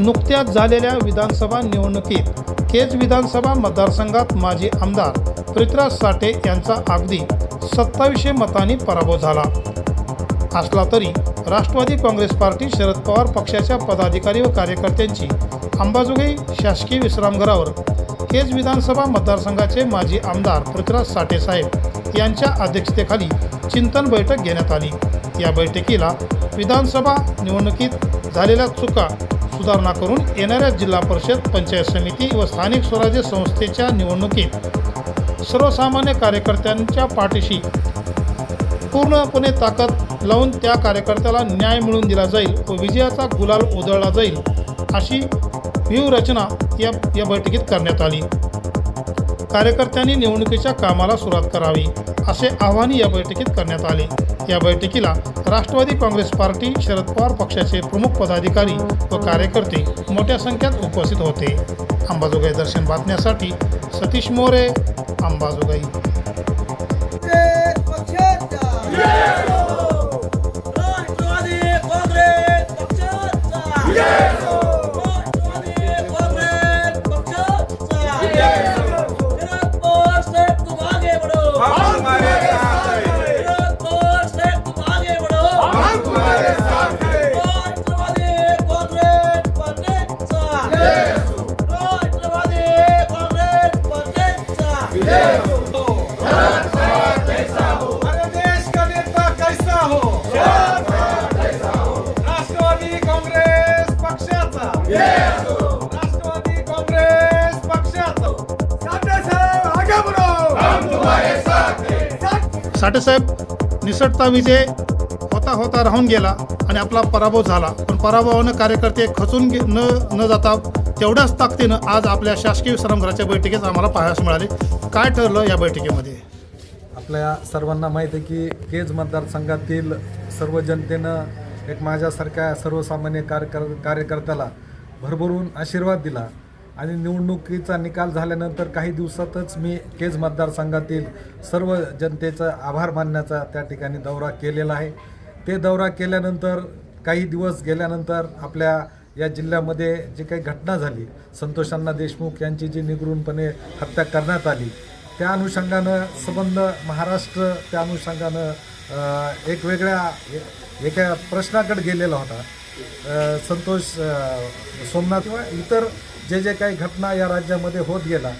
नुकत्याच झालेल्या विधानसभा निवडणुकीत केज विधानसभा मतदारसंघात माजी आमदार पृथ्वीराज साठे यांचा अगदी सत्तावीसशे मतांनी पराभव झाला. असला तरी राष्ट्रवादी काँग्रेस पार्टी शरद पवार पक्षाच्या पदाधिकारी व कार्यकर्त्यांची अंबाजोगाई शासकीय विश्रामघरावर केज विधानसभा मतदारसंघाचे माजी आमदार पृथ्वीराज साठे साहेब यांच्या अध्यक्षतेखाली चिंतन बैठक घेण्यात आली. या बैठकीला विधानसभा निवडणुकीत झालेल्या चुका सुधारणा करून येणाऱ्या जिल्हा परिषद पंचायत समिती व स्थानिक स्वराज्य संस्थेच्या निवडणुकीत सर्वसामान्य कार्यकर्त्यांच्या पाठीशी पूर्णपणे ताकद लावून त्या कार्यकर्त्याला न्याय मिळवून दिला जाईल व विजयाचा गुलाल उधळला जाईल अशी व्यूहरचना या या बैठकीत करण्यात आली. कार्यकर्त्यांनी निवडणुकीच्या कामाला सुरुवात करावी असे आवाहन या बैठकीत करण्यात आले. या बैठकीला राष्ट्रवादी काँग्रेस पार्टी शरद पवार पक्षाचे प्रमुख पदाधिकारी व कार्यकर्ते मोठ्या संख्येत उपस्थित होते. अंबाजोगाई दर्शन बातम्यासाठी सतीश मोरे अंबाजोगाई. साठेसाहेब निसटता विजय होता होता राहून गेला आणि आपला पराभव झाला. पण पराभवानं कार्यकर्ते खचून न न जाता तेवढ्याच ताकदीनं आज आपल्या शासकीय विश्रामगृहाच्या बैठकीत आम्हाला पाहायला मिळाले. काय ठरलं या बैठकीमध्ये? आपल्या सर्वांना माहीत आहे की केज मतदारसंघातील सर्व जनतेनं एक माझ्यासारख्या सर्वसामान्य कार्यकर कार्यकर्त्याला भरभरून आशीर्वाद दिला. आणि निवडणुकीचा निकाल झाल्यानंतर काही दिवसातच मी केज मतदारसंघातील सर्व जनतेचा आभार मानण्याचा त्या ठिकाणी दौरा केलेला आहे. ते दौरा केल्यानंतर काही दिवस गेल्यानंतर आपल्या या जिल्ह्यामध्ये जी काही घटना झाली संतोषांना देशमुख यांची जी निगरूनपणे हत्या करण्यात आली त्या अनुषंगानं संबंध महाराष्ट्र त्या अनुषंगानं एक वेगळ्या एका प्रश्नाकडे गेलेला होता. संतोष सोमनाथ किंवा इतर जे जे काही घटना या राज्यामध्ये होत गेला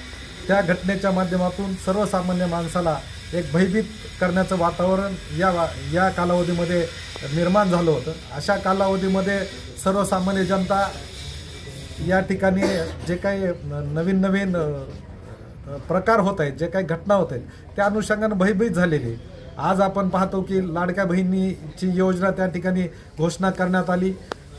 त्या घटनेच्या माध्यमातून सर्वसामान्य माणसाला एक भयभीत करण्याचं वातावरण या वा- या कालावधीमध्ये निर्माण झालं होतं अशा कालावधीमध्ये सर्वसामान्य जनता या ठिकाणी जे काही नवीन नवीन प्रकार होत आहेत जे काही घटना होत आहेत त्या अनुषंगानं भयभीत झालेली आहे. आज आपण पाहतो की लाडक्या बहिणीची योजना त्या ठिकाणी घोषणा करण्यात आली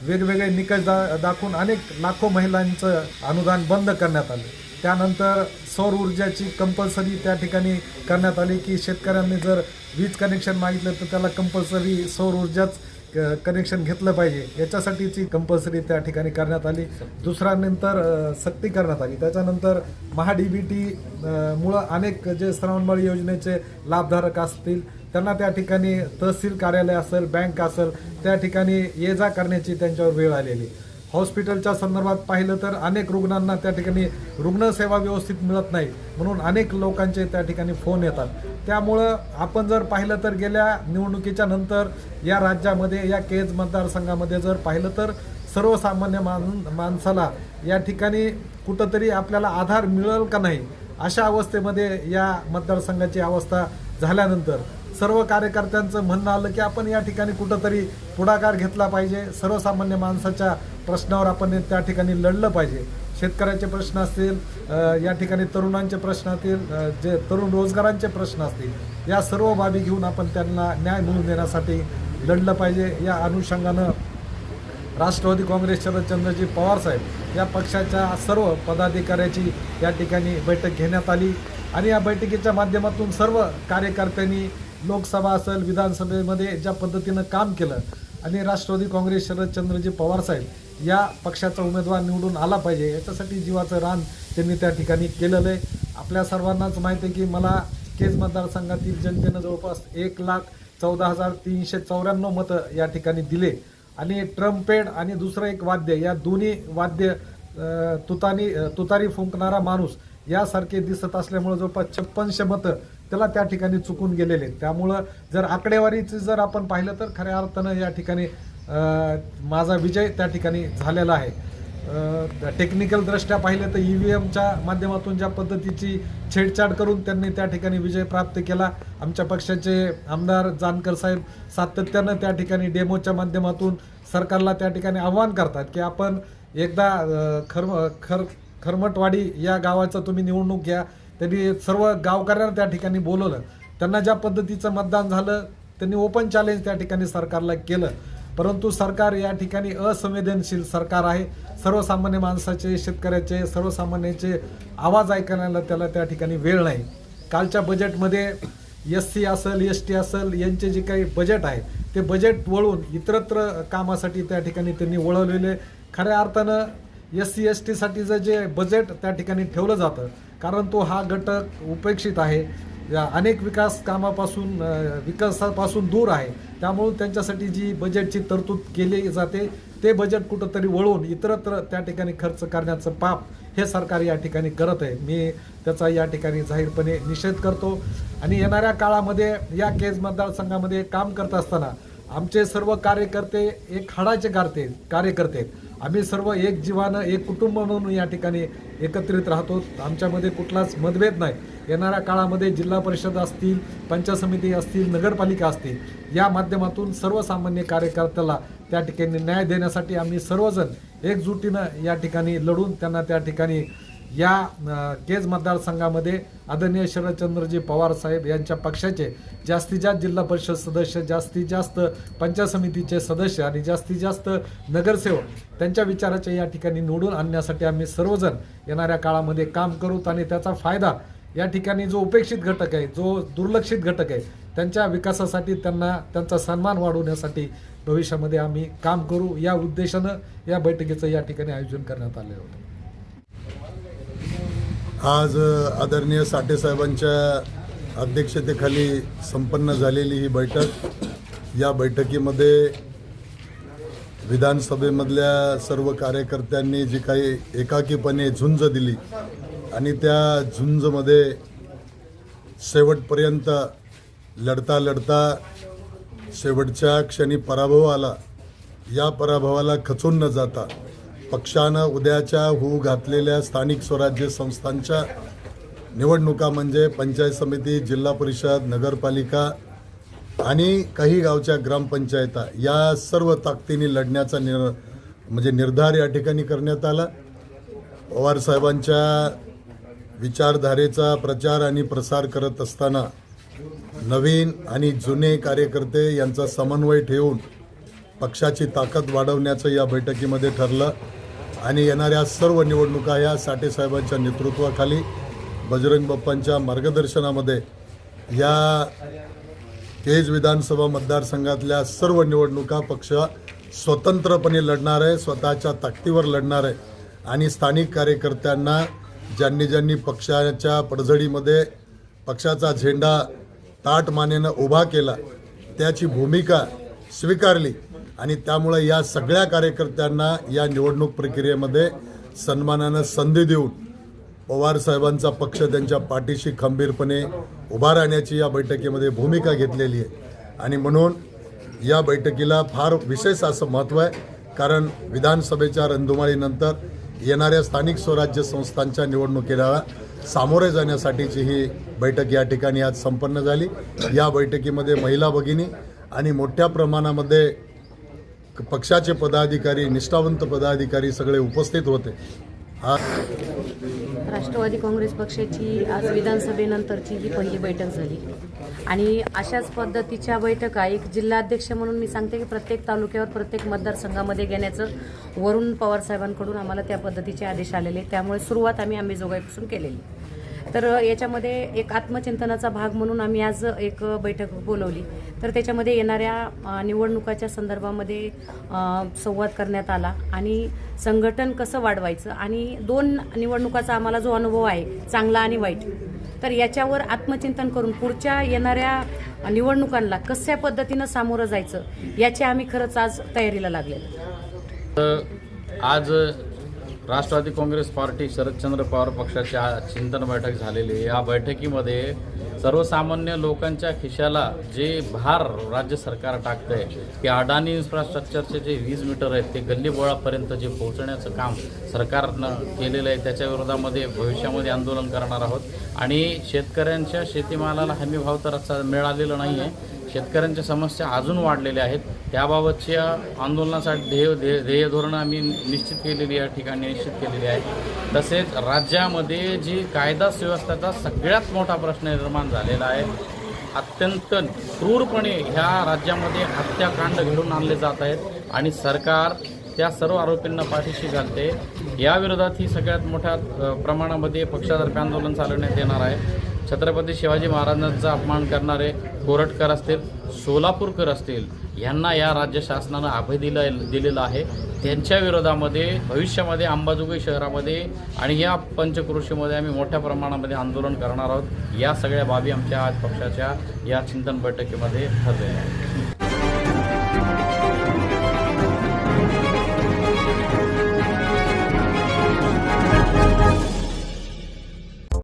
वेगवेगळे निकष दा दाखवून अनेक लाखो महिलांचं अनुदान बंद करण्यात आलं. त्यानंतर सौर ऊर्जाची कंपल्सरी त्या ठिकाणी करण्यात आली की शेतकऱ्यांनी जर वीज कनेक्शन मागितलं तर त्याला कंपल्सरी सौर ऊर्जाच क- कनेक्शन घेतलं पाहिजे. याच्यासाठीची कंपल्सरी त्या ठिकाणी करण्यात आली. दुसऱ्यानंतर सक्ती करण्यात आली. त्याच्यानंतर महा डी टी मुळं अनेक जे श्रावणबाळ योजनेचे लाभधारक असतील त्यांना त्या ठिकाणी तहसील कार्यालय असेल बँक असेल त्या ठिकाणी ये जा करण्याची त्यांच्यावर वेळ आलेली. हॉस्पिटलच्या संदर्भात पाहिलं तर अनेक रुग्णांना त्या ठिकाणी रुग्णसेवा व्यवस्थित मिळत नाही. म्हणून अनेक लोकांचे त्या ठिकाणी फोन येतात. त्यामुळं आपण जर पाहिलं तर गेल्या निवडणुकीच्या नंतर या राज्यामध्ये या केज मतदारसंघामध्ये जर पाहिलं तर सर्वसामान्य मान माणसाला या ठिकाणी कुठंतरी आपल्याला आधार मिळेल का नाही अशा अवस्थेमध्ये या मतदारसंघाची अवस्था झाल्यानंतर सर्व कार्यकर्त्यांचं म्हणणं आलं की आपण या ठिकाणी कुठंतरी पुढाकार घेतला पाहिजे. सर्वसामान्य माणसाच्या प्रश्नावर आपण त्या ठिकाणी लढलं पाहिजे. शेतकऱ्याचे प्रश्न असतील या ठिकाणी तरुणांचे प्रश्न असतील जे तरुण रोजगारांचे प्रश्न असतील या सर्व बाबी घेऊन आपण त्यांना न्याय मिळवून देण्यासाठी लढलं पाहिजे. या अनुषंगानं राष्ट्रवादी काँग्रेस शरदचंद्रजी पवार साहेब या पक्षाच्या सर्व पदाधिकाऱ्याची या ठिकाणी बैठक घेण्यात आली. आणि या बैठकीच्या माध्यमातून सर्व कार्यकर्त्यांनी लोकसभा असेल विधानसभेमध्ये ज्या पद्धतीनं काम केलं आणि राष्ट्रवादी काँग्रेस शरदचंद्रजी पवार साहेब या पक्षाचा उमेदवार निवडून आला पाहिजे याच्यासाठी जीवाचं रान त्यांनी त्या ठिकाणी केलेलं आहे. आपल्या सर्वांनाच माहिती आहे की मला केज मतदारसंघातील जनतेनं जवळपास एक लाख चौदा हजार तीनशे चौऱ्याण्णव मतं या ठिकाणी दिले. आणि ट्रम्पेड आणि दुसरं एक वाद्य या दोन्ही वाद्य तुतानी तुतारी फुंकणारा माणूस यासारखे दिसत असल्यामुळे जवळपास छप्पनशे मतं त्याला त्या ठिकाणी चुकून गेलेले आहेत. त्यामुळं जर आकडेवारीचं जर आपण पाहिलं तर खऱ्या अर्थानं या ठिकाणी माझा विजय त्या ठिकाणी झालेला आहे टेक्निकल दृष्ट्या पाहिलं तर ई व्ही एमच्या माध्यमातून ज्या पद्धतीची छेडछाड करून त्यांनी त्या ठिकाणी विजय प्राप्त केला आमच्या पक्षाचे आमदार जानकर साहेब सातत्यानं त्या ठिकाणी डेमोच्या माध्यमातून सरकारला त्या ठिकाणी आव्हान करतात की आपण एकदा खर खर खरमटवाडी या गावाचं तुम्ही निवडणूक घ्या. त्यांनी सर्व गावकऱ्यांना त्या ठिकाणी बोलवलं. त्यांना ज्या पद्धतीचं मतदान झालं त्यांनी ओपन चॅलेंज त्या ठिकाणी सरकारला केलं. परंतु सरकार या ठिकाणी असंवेदनशील सरकार आहे. सर्वसामान्य माणसाचे शेतकऱ्याचे सर्वसामान्याचे आवाज ऐकण्याला त्याला त्या ठिकाणी वेळ नाही. कालच्या बजेटमध्ये एस सी असेल एस टी असेल यांचे जे काही बजेट आहे ते बजेट वळून इतरत्र कामासाठी त्या ठिकाणी त्यांनी वळवलेले. खऱ्या अर्थानं एस सी एस टीसाठीचं जे बजेट त्या ठिकाणी ठेवलं जातं कारण तो हा घटक उपेक्षित आहे. या अनेक विकास कामापासून विकासापासून दूर आहे. त्यामुळे त्यांच्यासाठी जी बजेटची तरतूद केली जाते ते बजेट कुठंतरी वळवून इतरत्र त्या ठिकाणी खर्च करण्याचं पाप हे सरकार या ठिकाणी करत आहे. मी त्याचा या ठिकाणी जाहीरपणे निषेध करतो. आणि येणाऱ्या काळामध्ये या केज मतदारसंघामध्ये काम करत असताना आमचे सर्व कार्यकर्ते एक हाडाचे कारते कार्यकर्ते. आम्ही सर्व एक जीवानं एक कुटुंब म्हणून या ठिकाणी एकत्रित राहतो. आमच्यामध्ये कुठलाच मतभेद नाही. येणाऱ्या काळामध्ये जिल्हा परिषद असतील पंचायत समिती असतील नगरपालिका असतील या माध्यमातून सर्वसामान्य कार्यकर्त्याला त्या ठिकाणी न्याय देण्यासाठी आम्ही सर्वजण एकजुटीनं या ठिकाणी लढून त्यांना त्या ठिकाणी या केज मतदारसंघामध्ये आदरणीय शरदचंद्रजी पवार साहेब यांच्या पक्षाचे जास्तीत जास्त जिल्हा परिषद सदस्य जास्तीत जास्त पंचायत समितीचे सदस्य आणि जास्तीत जास्त नगरसेवक त्यांच्या विचाराच्या या ठिकाणी निवडून आणण्यासाठी आम्ही सर्वजण येणाऱ्या काळामध्ये काम करूत आणि त्याचा फायदा या ठिकाणी जो उपेक्षित घटक आहे जो दुर्लक्षित घटक आहे त्यांच्या विकासासाठी त्यांना त्यांचा सन्मान वाढवण्यासाठी भविष्यामध्ये आम्ही काम करू. या उद्देशानं या बैठकीचं या ठिकाणी आयोजन करण्यात आलेलं होतं. आज आदरणीय साठेसाहेबांच्या अध्यक्षतेखाली संपन्न झालेली ही बैठक. या बैठकीमध्ये विधानसभेमधल्या सर्व कार्यकर्त्यांनी जी काही एकाकीपणे झुंज दिली आणि त्या झुंजमध्ये शेवटपर्यंत लढता लढता शेवटच्या क्षणी पराभव आला. या पराभवाला खचून न जाता पक्षानं उद्याच्या होऊ घातलेल्या स्थानिक स्वराज्य संस्थांच्या निवडणुका म्हणजे पंचायत समिती जिल्हा परिषद नगरपालिका आणि काही गावच्या ग्रामपंचायता या सर्व ताकदीने लढण्याचा निर म्हणजे निर्धार या ठिकाणी करण्यात आला. पवारसाहेबांच्या विचारधारेचा प्रचार आणि प्रसार करत असताना नवीन आणि जुने कार्यकर्ते यांचा समन्वय ठेवून पक्षाची ताकद वाढवण्याचं या बैठकीमध्ये ठरलं. आणि येणाऱ्या सर्व निवडणुका या साठेसाहेबांच्या नेतृत्वाखाली बजरंग बाप्पांच्या मार्गदर्शनामध्ये या केज विधानसभा मतदारसंघातल्या सर्व निवडणुका पक्ष स्वतंत्रपणे लढणार आहे स्वतःच्या ताकदीवर लढणार आहे. आणि स्थानिक कार्यकर्त्यांना ज्यांनी ज्यांनी पक्षाच्या पडझडीमध्ये पक्षाचा झेंडा ताट मानेनं उभा केला त्याची भूमिका स्वीकारली. आणि त्यामुळे या सगळ्या कार्यकर्त्यांना या निवडणूक प्रक्रियेमध्ये सन्मानानं संधी देऊन पवार साहेबांचा पक्ष त्यांच्या पाठीशी खंबीरपणे उभा राहण्याची या बैठकीमध्ये भूमिका घेतलेली आहे. आणि म्हणून या बैठकीला फार विशेष असं महत्त्व आहे कारण विधानसभेच्या रंधुमाळीनंतर येणाऱ्या स्थानिक स्वराज्य संस्थांच्या निवडणुकीला सामोरे जाण्यासाठीची ही बैठक या ठिकाणी आज संपन्न झाली. या बैठकीमध्ये महिला भगिनी आणि मोठ्या प्रमाणामध्ये पक्षाचे पदाधिकारी निष्ठावंत पदाधिकारी सगळे उपस्थित होते. राष्ट्रवादी काँग्रेस पक्षाची आज विधानसभेनंतरची ही पहिली बैठक झाली. आणि अशाच पद्धतीच्या बैठका एक जिल्हाध्यक्ष म्हणून मी सांगते की प्रत्येक तालुक्यावर प्रत्येक मतदारसंघामध्ये घेण्याचं वरुण पवारसाहेबांकडून आम्हाला त्या पद्धतीचे आदेश आलेले. त्यामुळे सुरुवात आम्ही आंबेजोगाईपासून केलेली. तर याच्यामध्ये एक आत्मचिंतनाचा भाग म्हणून आम्ही आज एक बैठक बोलवली. तर त्याच्यामध्ये येणाऱ्या निवडणुकाच्या संदर्भामध्ये संवाद करण्यात आला आणि संघटन कसं वाढवायचं आणि दोन निवडणुकाचा आम्हाला जो अनुभव आहे चांगला आणि वाईट तर याच्यावर आत्मचिंतन करून पुढच्या येणाऱ्या निवडणुकांना कशा पद्धतीनं सामोरं जायचं याची आम्ही खरंच आज तयारीला लागलेलो. आज राष्ट्रवादी काँग्रेस पार्टी शरदचंद्र पवार पक्षाच्या चिंतन बैठक झालेली या बैठकीमध्ये सर्वसामान्य लोकांच्या खिशाला जे भार राज्य सरकार टाकतंय की अडाणी इन्फ्रास्ट्रक्चरचे जे वीज मीटर आहेत ते गल्लीबोळापर्यंत जे पोहोचण्याचं काम सरकारनं केलेलं आहे त्याच्या विरोधामध्ये भविष्यामध्ये आंदोलन करणार आहोत. आणि शेतकऱ्यांच्या शेतीमालाला हमी भाव तर मिळालेला नाही आहे शेतकऱ्यांच्या समस्या अजून वाढलेल्या आहेत. त्याबाबतच्या आंदोलनासाठी ध्येय ध्येय ध्येय धोरणं आम्ही निश्चित केलेली या ठिकाणी निश्चित केलेली आहे. तसेच राज्यामध्ये जी कायदा सुव्यवस्थेचा सगळ्यात मोठा प्रश्न निर्माण झालेला आहे अत्यंत क्रूरपणे ह्या राज्यामध्ये हत्याकांड घडून आणले जात आहेत आणि सरकार त्या सर्व आरोपींना पाठीशी घालते. याविरोधात ही सगळ्यात मोठ्या प्रमाणामध्ये पक्षातर्फे आंदोलन चालवण्यात येणार आहे. छत्रपती शिवाजी महाराजांचा अपमान करणारे कोरटकर असतील सोलापूरकर असतील यांना या राज्य शासनानं अभय दिला दिलेला आहे. त्यांच्या विरोधामध्ये भविष्यामध्ये अंबाजोगाई शहरामध्ये आणि या पंचकृषीमध्ये आम्ही मोठ्या प्रमाणामध्ये आंदोलन करणार आहोत. या सगळ्या बाबी आमच्या आज पक्षाच्या या चिंतन बैठकीमध्ये ठरलेल्या आहेत.